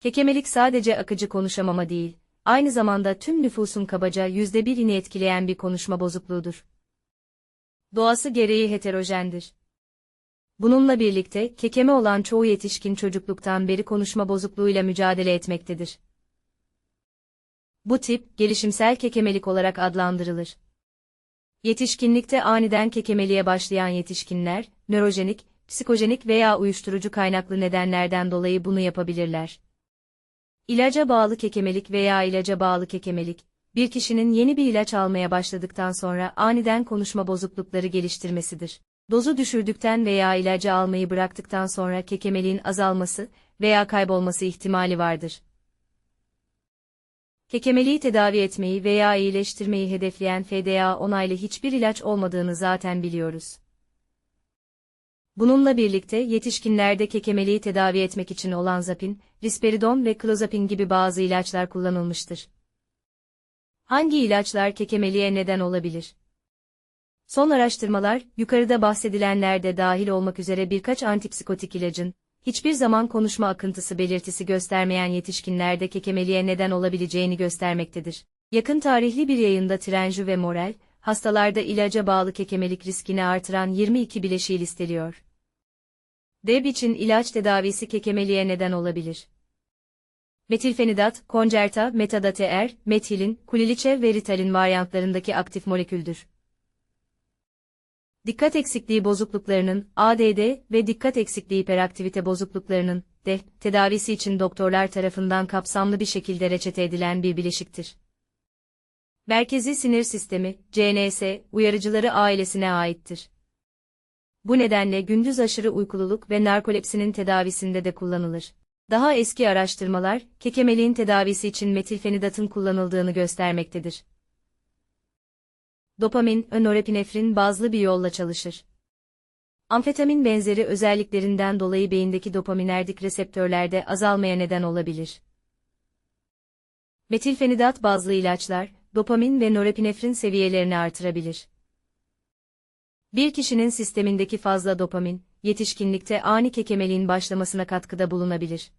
Kekemelik sadece akıcı konuşamama değil, aynı zamanda tüm nüfusun kabaca yüzde birini etkileyen bir konuşma bozukluğudur. Doğası gereği heterojendir. Bununla birlikte, kekeme olan çoğu yetişkin çocukluktan beri konuşma bozukluğuyla mücadele etmektedir. Bu tip, gelişimsel kekemelik olarak adlandırılır. Yetişkinlikte aniden kekemeliğe başlayan yetişkinler, nörojenik, psikojenik veya uyuşturucu kaynaklı nedenlerden dolayı bunu yapabilirler. İlaca bağlı kekemelik veya ilaca bağlı kekemelik, bir kişinin yeni bir ilaç almaya başladıktan sonra aniden konuşma bozuklukları geliştirmesidir. Dozu düşürdükten veya ilacı almayı bıraktıktan sonra kekemeliğin azalması veya kaybolması ihtimali vardır. Kekemeliği tedavi etmeyi veya iyileştirmeyi hedefleyen FDA onaylı hiçbir ilaç olmadığını zaten biliyoruz. Bununla birlikte yetişkinlerde kekemeliği tedavi etmek için olan zapin, risperidon ve klozapin gibi bazı ilaçlar kullanılmıştır. Hangi ilaçlar kekemeliğe neden olabilir? Son araştırmalar, yukarıda bahsedilenlerde dahil olmak üzere birkaç antipsikotik ilacın, hiçbir zaman konuşma akıntısı belirtisi göstermeyen yetişkinlerde kekemeliğe neden olabileceğini göstermektedir. Yakın tarihli bir yayında Trenju ve Morel, hastalarda ilaca bağlı kekemelik riskini artıran 22 bileşiği listeliyor. DEB için ilaç tedavisi kekemeliğe neden olabilir. Metilfenidat, koncerta, metadater, metilin, kuliliçe ve ritalin varyantlarındaki aktif moleküldür. Dikkat eksikliği bozukluklarının, ADD ve dikkat eksikliği hiperaktivite bozukluklarının, de, tedavisi için doktorlar tarafından kapsamlı bir şekilde reçete edilen bir bileşiktir. Merkezi sinir sistemi, CNS, uyarıcıları ailesine aittir. Bu nedenle gündüz aşırı uykululuk ve narkolepsinin tedavisinde de kullanılır. Daha eski araştırmalar, kekemeliğin tedavisi için metilfenidatın kullanıldığını göstermektedir. Dopamin, norepinefrin bazlı bir yolla çalışır. Amfetamin benzeri özelliklerinden dolayı beyindeki dopaminerdik reseptörlerde azalmaya neden olabilir. Metilfenidat bazlı ilaçlar, dopamin ve norepinefrin seviyelerini artırabilir. Bir kişinin sistemindeki fazla dopamin, yetişkinlikte ani kekemeliğin başlamasına katkıda bulunabilir.